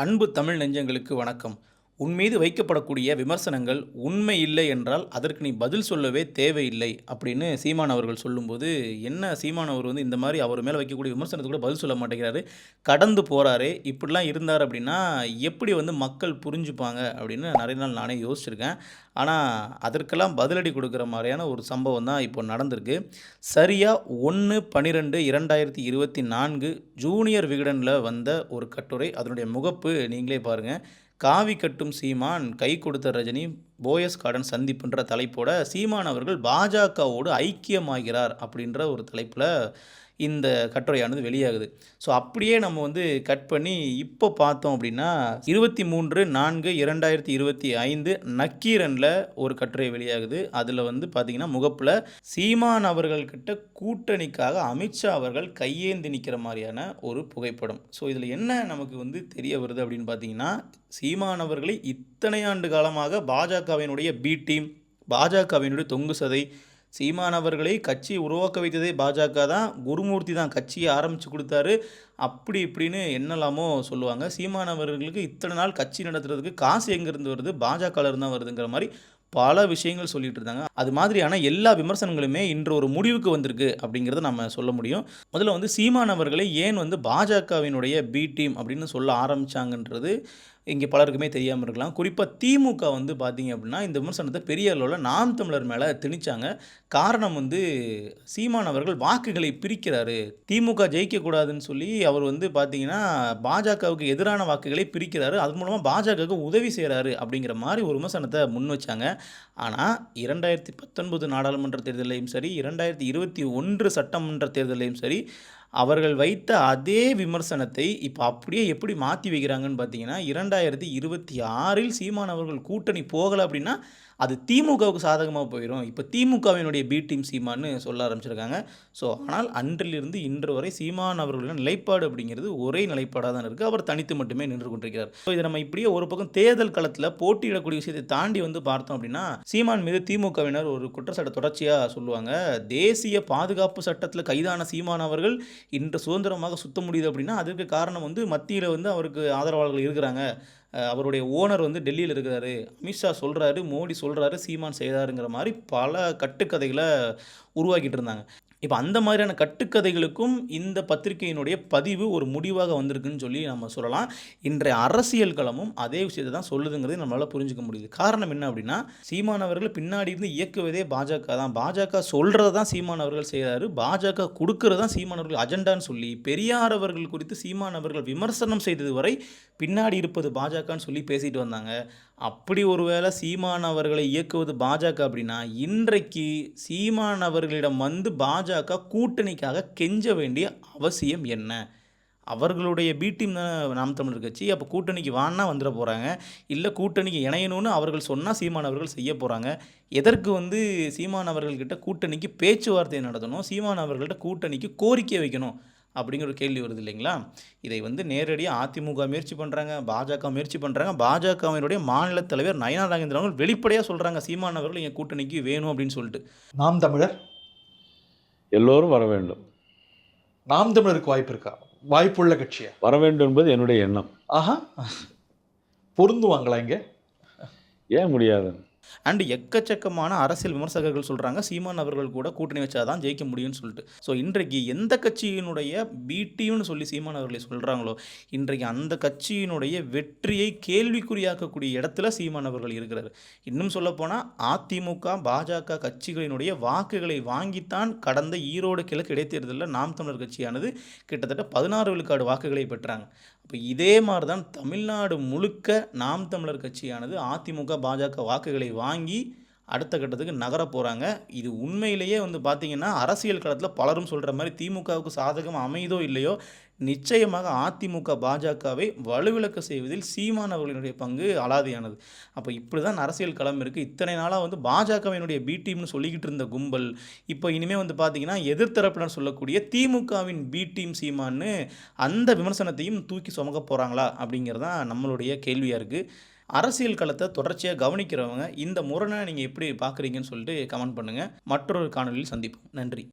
அன்பு தமிழ் நெஞ்சங்களுக்கு வணக்கம். உன் மீது வைக்கப்படக்கூடிய விமர்சனங்கள் உண்மை இல்லை என்றால் அதற்கு நீ பதில் சொல்லவே தேவையில்லை அப்படின்னு சீமான் அவர்கள் சொல்லும்போது என்ன சீமான் அவர் வந்து இந்த மாதிரி அவர் மேலே வைக்கக்கூடிய விமர்சனத்துக்கு கூட பதில் சொல்ல மாட்டேங்கிறாரு. கடந்து போகிறாரு இப்படிலாம் இருந்தார் அப்படின்னா எப்படி வந்து மக்கள் புரிஞ்சுப்பாங்க அப்படின்னு நிறைய நாள் நானே யோசிச்சிருக்கேன். ஆனால் அதற்கெல்லாம் பதிலடி கொடுக்குற மாதிரியான ஒரு சம்பவம் தான் இப்போ நடந்திருக்கு. சரியாக ஒன்று பன்னிரெண்டு இரண்டாயிரத்தி இருபத்தி நான்கு ஜூனியர் விகடனில் வந்த ஒரு கட்டுரை அதனுடைய முகப்பு நீங்களே பாருங்கள் காவி கட்டும் சீமான் கை கொடுத்த ரஜினி போயஸ் கார்டன் சந்திப்புன்ற தலைப்போட சீமான் அவர்கள் பாஜகவோடு ஐக்கியமாகிறார் அப்படின்ற ஒரு தலைப்பில் இந்த கட்டுரையானது வெளியாகுது. ஸோ அப்படியே நம்ம வந்து கட் பண்ணி இப்போ பார்த்தோம் அப்படின்னா இருபத்தி மூன்று நான்கு இரண்டாயிரத்தி இருபத்தி ஐந்து நக்கீரனில் ஒரு கட்டுரை வெளியாகுது. அதில் வந்து பார்த்திங்கன்னா முகப்பில் சீமான் அவர்கள்கிட்ட கூட்டணிக்காக அமித்ஷா அவர்கள் கையேந்தி நிற்கிற மாதிரியான ஒரு புகைப்படம். ஸோ இதில் என்ன நமக்கு வந்து தெரிய வருது அப்படின்னு பார்த்தீங்கன்னா சீமான் அவர்களை இத்தனை ஆண்டு காலமாக பாஜக பாஜகவினுடைய பி டீம் பாஜகவினுடைய தொங்கு சதை சீமானவர்களை கட்சி உருவாக்க வைத்ததே பாஜக தான் குருமூர்த்தி தான் கட்சியை ஆரம்பித்து கொடுத்தாரு. அப்படி இப்படின்னு என்னெல்லாமோ சொல்லுவாங்க. சீமானவர்களுக்கு இத்தனை நாள் கட்சி நடத்துறதுக்கு காசு எங்கேருந்து வருது? பாஜகவில் தான் வருதுங்கிற மாதிரி பல விஷயங்கள் சொல்லிட்டு இருந்தாங்க. அது மாதிரியான எல்லா விமர்சனங்களுமே இன்று ஒரு முடிவுக்கு வந்திருக்கு அப்படிங்கிறத நம்ம சொல்ல முடியும். முதல்ல வந்து சீமானவர்களை ஏன் வந்து பாஜகவினுடைய பி டீம் அப்படின்னு சொல்ல ஆரம்பிச்சாங்கன்றது இங்கே பலருக்குமே தெரியாமல் இருக்கலாம். குறிப்பாக திமுக வந்து பார்த்தீங்க அப்படின்னா இந்த விமர்சனத்தை பெரிய அளவில் நாம் தமிழர் மேலே திணிச்சாங்க. காரணம் வந்து சீமான் அவர்கள் வாக்குகளை பிரிக்கிறாரு. திமுக ஜெயிக்கக்கூடாதுன்னு சொல்லி அவர் வந்து பார்த்தீங்கன்னா பாஜகவுக்கு எதிரான வாக்குகளை பிரிக்கிறாரு. அது மூலமாக பாஜகவுக்கு உதவி செய்கிறாரு அப்படிங்கிற மாதிரி ஒரு விமர்சனத்தை முன் வச்சாங்க. ஆனால் இரண்டாயிரத்தி பத்தொன்பது நாடாளுமன்ற தேர்தலையும் சரி இரண்டாயிரத்தி இருபத்தி ஒன்று சட்டமன்ற தேர்தலையும் சரி அவர்கள் வைத்த அதே விமர்சனத்தை இப்போ அப்படியே எப்படி மாற்றி வைக்கிறாங்கன்னு பார்த்தீங்கன்னா இரண்டாயிரத்தி இருபத்தி ஆறில் சீமான் அவர்கள் கூட்டணி போகலை அப்படின்னா அது திமுகவுக்கு சாதகமாக போயிடும் இப்போ திமுகவினுடைய பி டீம் சீமான்னு சொல்ல ஆரம்பிச்சிருக்காங்க. ஸோ ஆனால் அன்றிலிருந்து இன்று வரை சீமான் அவர்களுடைய நிலைப்பாடு அப்படிங்கிறது ஒரே நிலைப்பாடாக தான் இருக்குது அவர் தனித்து மட்டுமே நின்று கொண்டிருக்கிறார். ஸோ இதை நம்ம இப்படியே ஒரு பக்கம் தேர்தல் களத்தில் போட்டியிடக்கூடிய விஷயத்தை தாண்டி வந்து பார்த்தோம் அப்படின்னா சீமான் மீது திமுகவினர் ஒரு குற்றச்சாட்டை தொடர்ச்சியாக சொல்லுவாங்க. தேசிய பாதுகாப்பு சட்டத்தில் கைதான சீமான் அவர்கள் இன்று சுதந்திரமாக சுத்த முடியுது அப்படின்னா அதுக்கு காரணம் வந்து மத்தியில் வந்து அவருக்கு ஆதரவாளர்கள் இருக்கிறாங்க. அவருடைய ஓனர் வந்து டெல்லியில் இருக்கிறாரு. அமித்ஷா சொல்கிறாரு மோடி சொல்கிறாரு சீமான் செய்தாருங்கிற மாதிரி பல கட்டுக்கதைகளை உருவாக்கிட்டு இருந்தாங்க. இப்போ அந்த மாதிரியான கட்டுக்கதைகளுக்கும் இந்த பத்திரிகையினுடைய பதிவு ஒரு முடிவாக வந்திருக்குன்னு சொல்லி நம்ம சொல்லலாம். இன்றைய அரசியல் களமும் அதே விஷயத்தை தான் சொல்லுதுங்கிறது நம்மளால் புரிஞ்சுக்க முடியுது. காரணம் என்ன அப்படின்னா சீமானவர்கள் பின்னாடி இருந்து இயக்குவதே பாஜக தான். பாஜக சொல்கிறத தான் சீமானவர்கள் செய்கிறாரு பாஜக கொடுக்கறது தான் சீமானவர்கள் அஜெண்டான்னு சொல்லி பெரியார் அவர்கள் குறித்து சீமானவர்கள் விமர்சனம் செய்தது வரை பின்னாடி இருப்பது பாஜகன்னு சொல்லி பேசிட்டு வந்தாங்க. அப்படி ஒருவேளை சீமானவர்களை இயக்குவது பாஜக அப்படின்னா இன்றைக்கு சீமானவர்களிடம் வந்து பாஜக பாஜக கூட்டணிக்காக கெஞ்ச வேண்டிய அவசியம் என்ன? அவர்களுடைய பி டீம் தான் நாம் தமிழர் கட்சி. அப்போ கூட்டணிக்கு வான்னா வந்துட போகிறாங்க இல்லை கூட்டணிக்கு இணையணும்னு அவர்கள் சொன்னால் சீமான் அவர்கள் செய்ய போகிறாங்க எதற்கு வந்து சீமான் அவர்கள்கிட்ட கூட்டணிக்கு பேச்சுவார்த்தை நடத்தணும்? சீமான் அவர்கள்ட்ட கூட்டணிக்கு கோரிக்கை வைக்கணும்? அப்படிங்கிற ஒரு கேள்வி வருது இல்லைங்களா? இதை வந்து நேரடியாக அதிமுக முயற்சி பண்ணுறாங்க பாஜக முயற்சி பண்ணுறாங்க பாஜகவினுடைய மாநில தலைவர் நயனா நாகேந்திரன் அவர்கள் வெளிப்படையாக சொல்கிறாங்க சீமான் அவர்கள் எங்கள் கூட்டணிக்கு வேணும் அப்படின்னு சொல்லிட்டு. நாம் தமிழர் எல்லோரும் வர வேண்டும். நாம் தமிழருக்கு வாய்ப்பு இருக்கா? வாய்ப்புள்ள கட்சியா? வர வேண்டும் என்பது என்னுடைய எண்ணம். ஆஹா. பொருந்துவாங்களா இங்க? ஏன் முடியாது? அண்டு எக்கச்சக்கமான அரசியல் விமர்சகர்கள் சொல்கிறாங்க சீமான் அவர்கள் கூட கூட்டணி வச்சாதான் ஜெயிக்க முடியும்னு சொல்லிட்டு. ஸோ இன்றைக்கு எந்த கட்சியினுடைய பிடின்னு சொல்லி சீமான் அவர்களை சொல்கிறாங்களோ இன்றைக்கு அந்த கட்சியினுடைய வெற்றியை கேள்விக்குறியாக்கக்கூடிய இடத்துல சீமான் அவர்கள் இருக்கிறார். இன்னும் சொல்லப்போனால் அதிமுக பாஜக கட்சிகளினுடைய வாக்குகளை வாங்கித்தான் கடந்த ஈரோடு கிழக்கு இடைத்தேர்தலில் நாம் தமிழர் கட்சியானது கிட்டத்தட்ட பதினாறு விழுக்காடு வாக்குகளை பெற்றாங்க. அப்போ இதே மாதிரி தான் தமிழ்நாடு முழுக்க நாம் தமிழர் கட்சியானது அதிமுக பாஜக வாக்குகளை வாங்கி அடுத்த கட்டத்துக்கு நகர போகிறாங்க இது உண்மையிலேயே வந்து பார்த்திங்கன்னா அரசியல் களத்தில் பலரும் சொல்கிற மாதிரி திமுகவுக்கு சாதகம் அமைதோ இல்லையோ நிச்சயமாக அதிமுக பாஜகவை வலுவிளக்க செய்வதில் சீமான் அவர்களினுடைய பங்கு அலாதியானது. அப்போ இப்படி தான் அரசியல் களம் இருக்குது இத்தனை நாளாக வந்து பாஜகவினுடைய பி டீம்னு சொல்லிக்கிட்டு இருந்த கும்பல் இப்போ இனிமேல் வந்து பார்த்திங்கன்னா எதிர்த்தரப்பினர் சொல்லக்கூடிய திமுகவின் பி டீம் சீமான்னு அந்த விமர்சனத்தையும் தூக்கி சுமக்க போகிறாங்களா அப்படிங்கிறது தான் நம்மளுடைய கேள்வியாக இருக்குது அரசியல் களத்தை தொடர்ச்சியாக கவனிக்கிறவங்க இந்த முரணை நீங்கள் எப்படி பார்க்குறீங்கன்னு சொல்லிட்டு கமெண்ட் பண்ணுங்கள் மற்றொரு காணொலியில் சந்திப்போம். நன்றி.